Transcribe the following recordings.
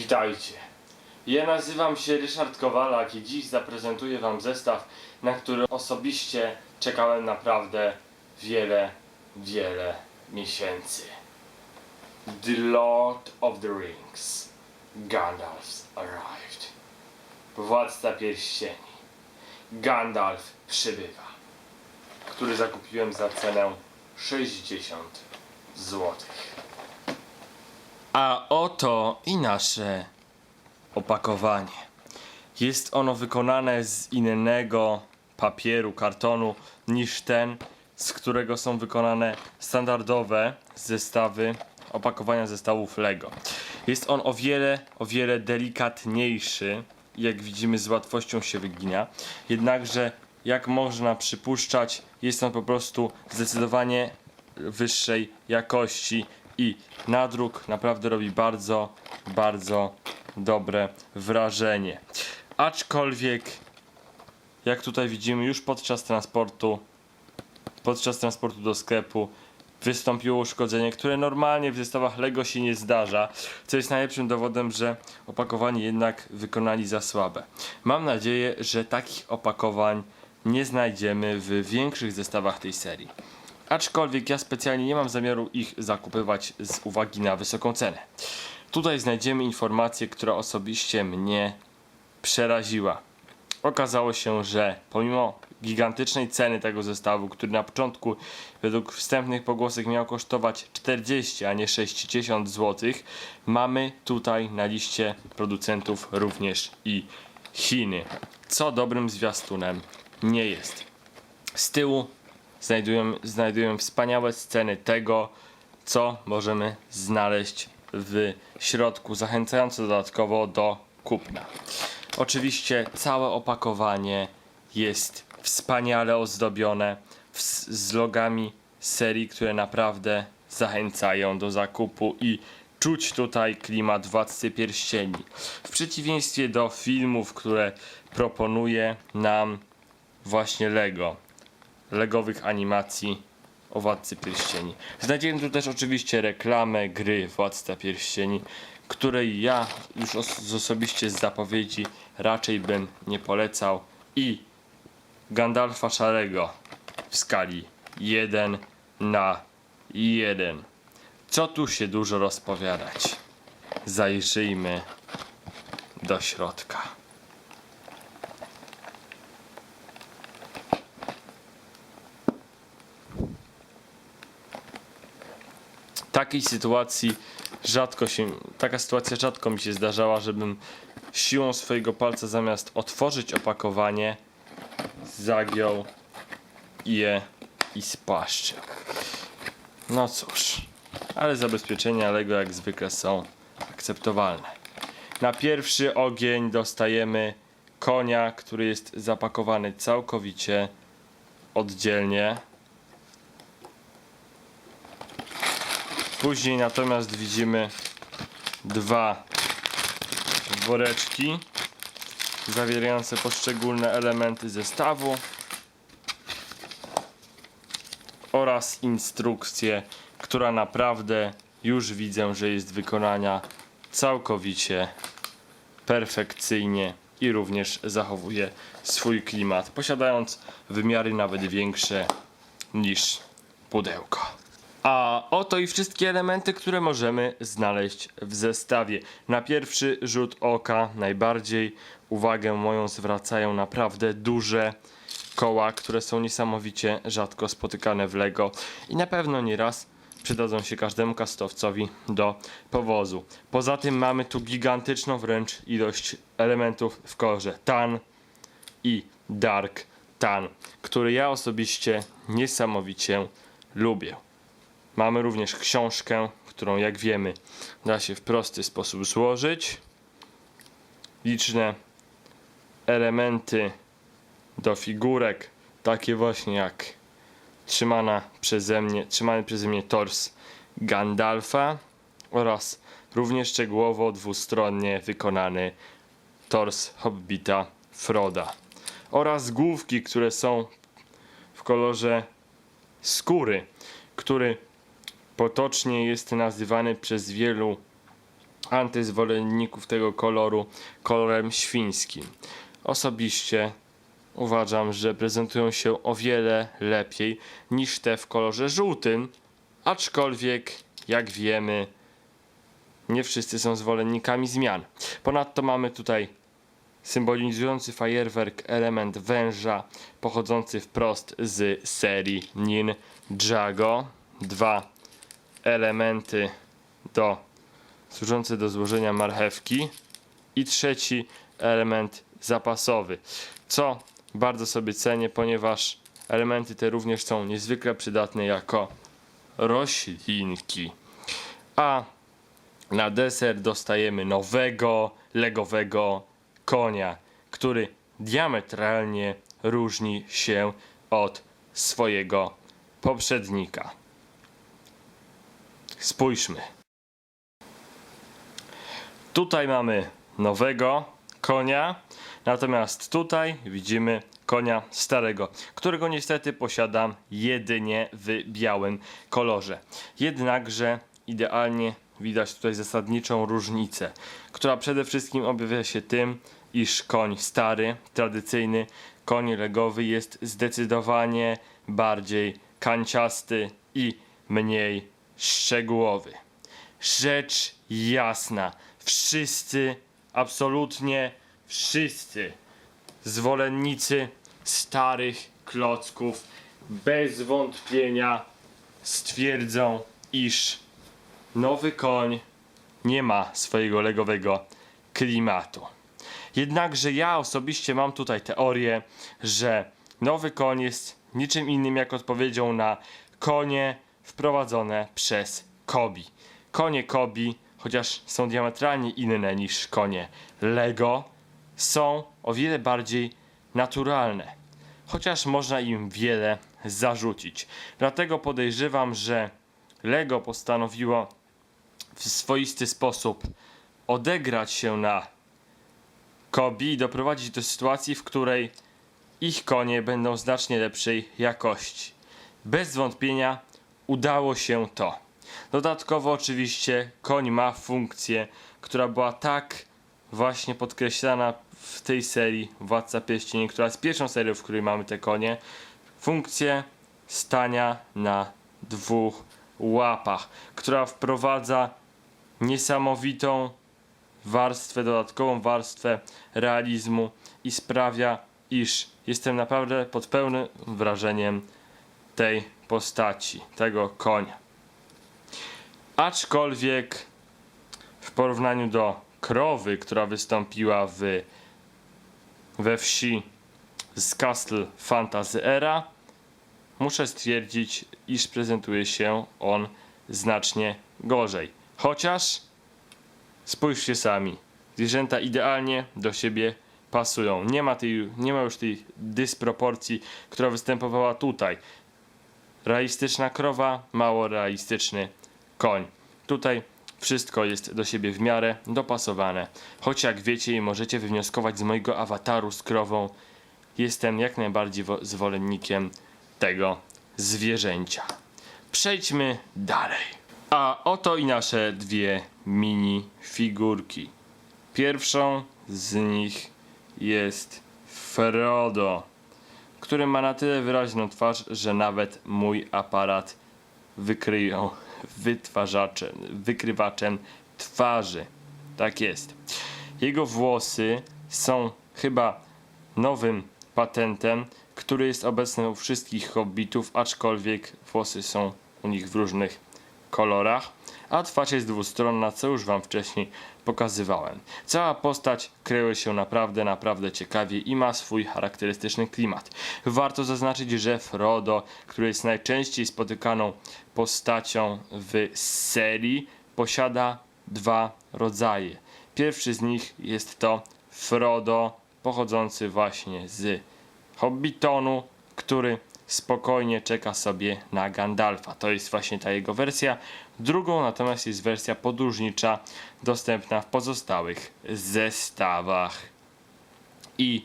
Witajcie. Ja nazywam się Ryszard Kowalak i dziś zaprezentuję Wam zestaw, na który osobiście czekałem naprawdę wiele, wiele miesięcy. The Lord of the Rings. Gandalf's arrived. Władca pierścieni. Gandalf przybywa. Który zakupiłem za cenę 60 złotych. A oto i nasze opakowanie. Jest ono wykonane z innego papieru, kartonu niż ten, z którego są wykonane standardowe zestawy opakowania zestawów Lego. Jest on o wiele, o wiele delikatniejszy, jak widzimy z łatwością się wygina. Jednakże, jak można przypuszczać, jest on po prostu zdecydowanie wyższej jakości i nadruk naprawdę robi bardzo, bardzo dobre wrażenie. Aczkolwiek, jak tutaj widzimy, już podczas transportu, podczas transportu do sklepu wystąpiło uszkodzenie, które normalnie w zestawach Lego się nie zdarza, co jest najlepszym dowodem, że opakowanie jednak wykonali za słabe. Mam nadzieję, że takich opakowań nie znajdziemy w większych zestawach tej serii. Aczkolwiek ja specjalnie nie mam zamiaru ich zakupywać z uwagi na wysoką cenę. Tutaj znajdziemy informację, która osobiście mnie przeraziła. Okazało się, że pomimo gigantycznej ceny tego zestawu, który na początku według wstępnych pogłosek miał kosztować 40, a nie 60 zł, mamy tutaj na liście producentów również i Chiny, co dobrym zwiastunem nie jest. Z tyłu znajdują, znajdują wspaniałe sceny tego, co możemy znaleźć w środku, zachęcające dodatkowo do kupna. Oczywiście całe opakowanie jest wspaniale ozdobione z logami serii, które naprawdę zachęcają do zakupu i czuć tutaj klimat Władcy Pierścieni. W przeciwieństwie do filmów, które proponuje nam właśnie Lego legowych animacji o Władcy Pierścieni. Znajdziemy tu też oczywiście reklamę gry Władca Pierścieni, której ja już os- osobiście z zapowiedzi raczej bym nie polecał i Gandalfa Szarego w skali 1 na 1. Co tu się dużo rozpowiadać? Zajrzyjmy do środka. Takiej sytuacji rzadko się, taka sytuacja rzadko mi się zdarzała, żebym siłą swojego palca zamiast otworzyć opakowanie, zagiął je i spłaszczył. No cóż, ale zabezpieczenia Lego jak zwykle są akceptowalne. Na pierwszy ogień dostajemy konia, który jest zapakowany całkowicie oddzielnie. Później natomiast widzimy dwa woreczki zawierające poszczególne elementy zestawu oraz instrukcję, która naprawdę już widzę, że jest wykonania całkowicie perfekcyjnie i również zachowuje swój klimat, posiadając wymiary nawet większe niż pudełko. A oto i wszystkie elementy, które możemy znaleźć w zestawie. Na pierwszy rzut oka najbardziej uwagę moją zwracają naprawdę duże koła, które są niesamowicie rzadko spotykane w Lego i na pewno nieraz przydadzą się każdemu kastowcowi do powozu. Poza tym mamy tu gigantyczną wręcz ilość elementów w kolorze tan i dark tan, który ja osobiście niesamowicie lubię. Mamy również książkę, którą jak wiemy da się w prosty sposób złożyć. Liczne elementy do figurek, takie właśnie jak trzymana przeze mnie, trzymany przeze mnie tors Gandalfa oraz równie szczegółowo dwustronnie wykonany tors Hobbita Froda oraz główki, które są w kolorze skóry, który potocznie jest nazywany przez wielu antyzwolenników tego koloru kolorem świńskim. Osobiście uważam, że prezentują się o wiele lepiej niż te w kolorze żółtym, aczkolwiek jak wiemy, nie wszyscy są zwolennikami zmian. Ponadto mamy tutaj symbolizujący fajerwerk element węża pochodzący wprost z serii Ninjago. Dwa elementy do, służące do złożenia marchewki i trzeci element zapasowy, co bardzo sobie cenię, ponieważ elementy te również są niezwykle przydatne jako roślinki. A na deser dostajemy nowego, legowego konia, który diametralnie różni się od swojego poprzednika. Spójrzmy. Tutaj mamy nowego konia, natomiast tutaj widzimy konia starego, którego niestety posiadam jedynie w białym kolorze. Jednakże idealnie widać tutaj zasadniczą różnicę, która przede wszystkim objawia się tym, iż koń stary, tradycyjny, koń legowy jest zdecydowanie bardziej kanciasty i mniej szczegółowy. Rzecz jasna, wszyscy, absolutnie wszyscy zwolennicy starych klocków bez wątpienia stwierdzą, iż nowy koń nie ma swojego legowego klimatu. Jednakże ja osobiście mam tutaj teorię, że nowy koń jest niczym innym jak odpowiedzią na konie wprowadzone przez Kobi. Konie Kobi, chociaż są diametralnie inne niż konie Lego, są o wiele bardziej naturalne. Chociaż można im wiele zarzucić. Dlatego podejrzewam, że Lego postanowiło w swoisty sposób odegrać się na Kobi i doprowadzić do sytuacji, w której ich konie będą znacznie lepszej jakości. Bez wątpienia udało się to. Dodatkowo oczywiście koń ma funkcję, która była tak właśnie podkreślana w tej serii Władca Pierścieni, która jest pierwszą serią, w której mamy te konie. Funkcję stania na dwóch łapach, która wprowadza niesamowitą warstwę, dodatkową warstwę realizmu i sprawia, iż jestem naprawdę pod pełnym wrażeniem tej postaci, tego konia. Aczkolwiek w porównaniu do krowy, która wystąpiła w, we wsi z Castle Fantasy Era, muszę stwierdzić, iż prezentuje się on znacznie gorzej. Chociaż spójrzcie sami, zwierzęta idealnie do siebie pasują. Nie ma, tej, nie ma już tej dysproporcji, która występowała tutaj. Realistyczna krowa, mało realistyczny koń. Tutaj wszystko jest do siebie w miarę dopasowane. Choć jak wiecie i możecie wywnioskować z mojego awataru z krową, jestem jak najbardziej wo- zwolennikiem tego zwierzęcia. Przejdźmy dalej. A oto i nasze dwie mini figurki. Pierwszą z nich jest Frodo, który ma na tyle wyraźną twarz, że nawet mój aparat wykryją wytwarzaczem, wykrywaczem twarzy. Tak jest. Jego włosy są chyba nowym patentem, który jest obecny u wszystkich hobbitów, aczkolwiek włosy są u nich w różnych kolorach, a twarz jest dwustronna, co już Wam wcześniej pokazywałem. Cała postać kryje się naprawdę, naprawdę ciekawie i ma swój charakterystyczny klimat. Warto zaznaczyć, że Frodo, który jest najczęściej spotykaną postacią w serii, posiada dwa rodzaje. Pierwszy z nich jest to Frodo, pochodzący właśnie z Hobbitonu, który spokojnie czeka sobie na Gandalfa. To jest właśnie ta jego wersja. Drugą natomiast jest wersja podróżnicza, dostępna w pozostałych zestawach. I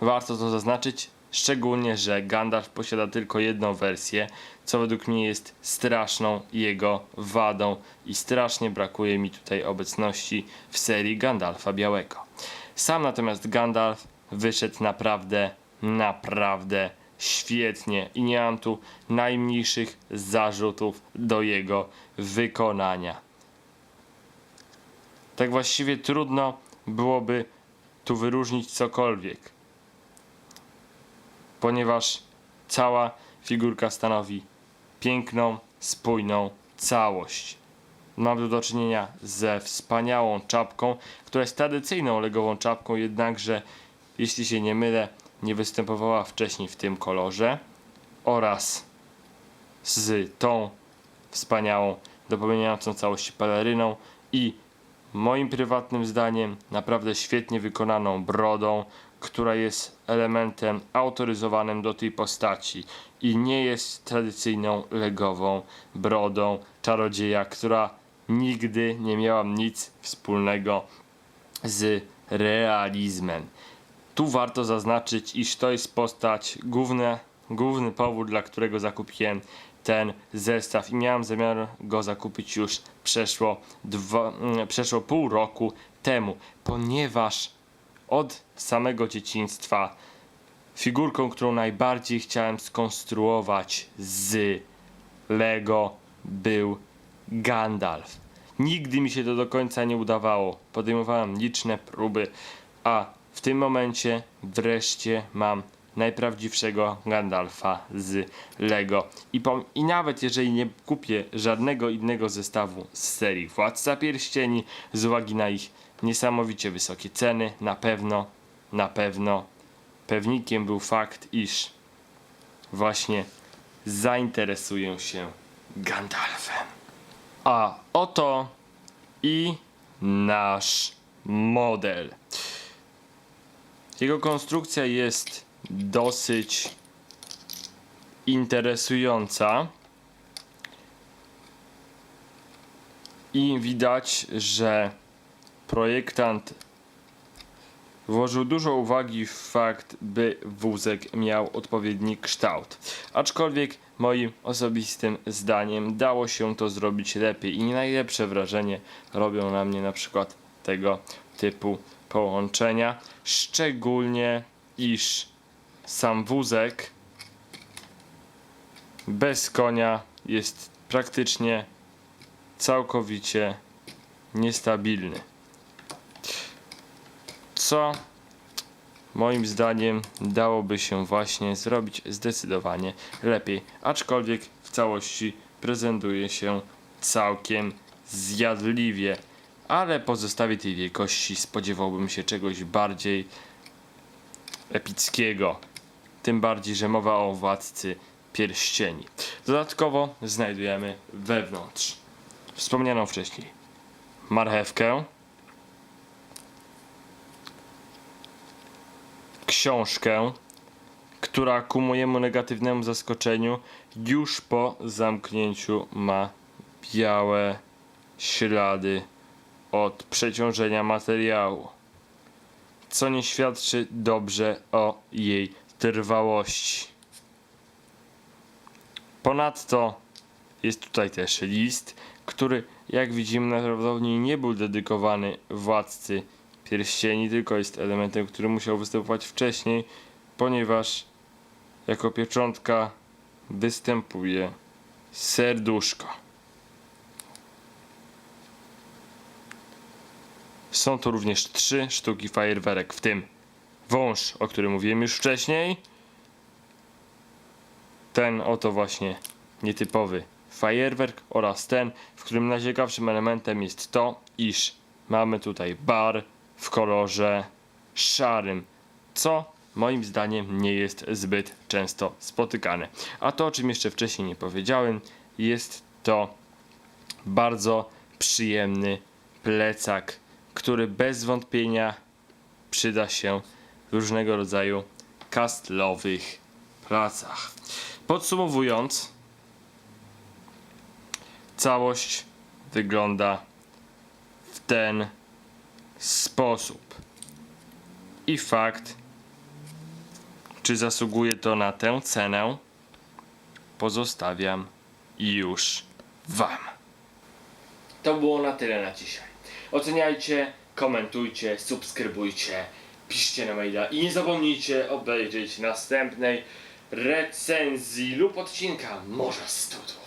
warto to zaznaczyć, Szczególnie, że Gandalf posiada tylko jedną wersję, co według mnie jest straszną jego wadą i strasznie brakuje mi tutaj obecności w serii Gandalfa Białego. Sam natomiast Gandalf wyszedł naprawdę, naprawdę świetnie i nie mam tu najmniejszych zarzutów do jego wykonania. Tak właściwie trudno byłoby tu wyróżnić cokolwiek, ponieważ cała figurka stanowi piękną, spójną całość. Mam tu do czynienia ze wspaniałą czapką, która jest tradycyjną legową czapką, jednakże, jeśli się nie mylę, nie występowała wcześniej w tym kolorze oraz z tą wspaniałą, dopełniającą całość peleryną i moim prywatnym zdaniem naprawdę świetnie wykonaną brodą, która jest elementem autoryzowanym do tej postaci i nie jest tradycyjną legową brodą czarodzieja, która nigdy nie miała nic wspólnego z realizmem. Tu warto zaznaczyć, iż to jest postać główne, główny powód, dla którego zakupiłem ten zestaw i miałem zamiar go zakupić już przeszło, dwa, mm, przeszło pół roku temu, ponieważ od samego dzieciństwa figurką, którą najbardziej chciałem skonstruować z Lego był Gandalf. Nigdy mi się to do końca nie udawało. Podejmowałem liczne próby, a w tym momencie wreszcie mam najprawdziwszego Gandalfa z Lego. I, I nawet jeżeli nie kupię żadnego innego zestawu z serii Władca Pierścieni, z uwagi na ich niesamowicie wysokie ceny, na pewno, na pewno pewnikiem był fakt, iż właśnie zainteresuję się Gandalfem. A oto i nasz model. Jego konstrukcja jest dosyć interesująca. I widać, że projektant włożył dużo uwagi w fakt, by wózek miał odpowiedni kształt. Aczkolwiek moim osobistym zdaniem dało się to zrobić lepiej i najlepsze wrażenie robią na mnie na przykład tego typu połączenia. Szczególnie iż sam wózek bez konia jest praktycznie całkowicie niestabilny. Co moim zdaniem dałoby się właśnie zrobić zdecydowanie lepiej. Aczkolwiek w całości prezentuje się całkiem zjadliwie. Ale po zestawie tej wielkości spodziewałbym się czegoś bardziej epickiego. Tym bardziej, że mowa o władcy pierścieni. Dodatkowo znajdujemy wewnątrz wspomnianą wcześniej marchewkę, książkę, która ku mojemu negatywnemu zaskoczeniu już po zamknięciu ma białe ślady od przeciążenia materiału, co nie świadczy dobrze o jej trwałości. Ponadto jest tutaj też list, który jak widzimy najprawdopodobniej nie był dedykowany władcy pierścieni, tylko jest elementem, który musiał występować wcześniej, ponieważ jako pieczątka występuje serduszko. Są to również trzy sztuki fajerwerek, w tym wąż, o którym mówiłem już wcześniej. Ten oto właśnie nietypowy fajerwerk oraz ten, w którym najciekawszym elementem jest to, iż mamy tutaj bar w kolorze szarym, co moim zdaniem nie jest zbyt często spotykane. A to, o czym jeszcze wcześniej nie powiedziałem, jest to bardzo przyjemny plecak, który bez wątpienia przyda się w różnego rodzaju kastlowych pracach. Podsumowując, całość wygląda w ten sposób. I fakt Czy zasługuje to na tę cenę? Pozostawiam już Wam. To było na tyle na dzisiaj. Oceniajcie, komentujcie, subskrybujcie, piszcie na maila i nie zapomnijcie obejrzeć następnej recenzji lub odcinka Morza Studio.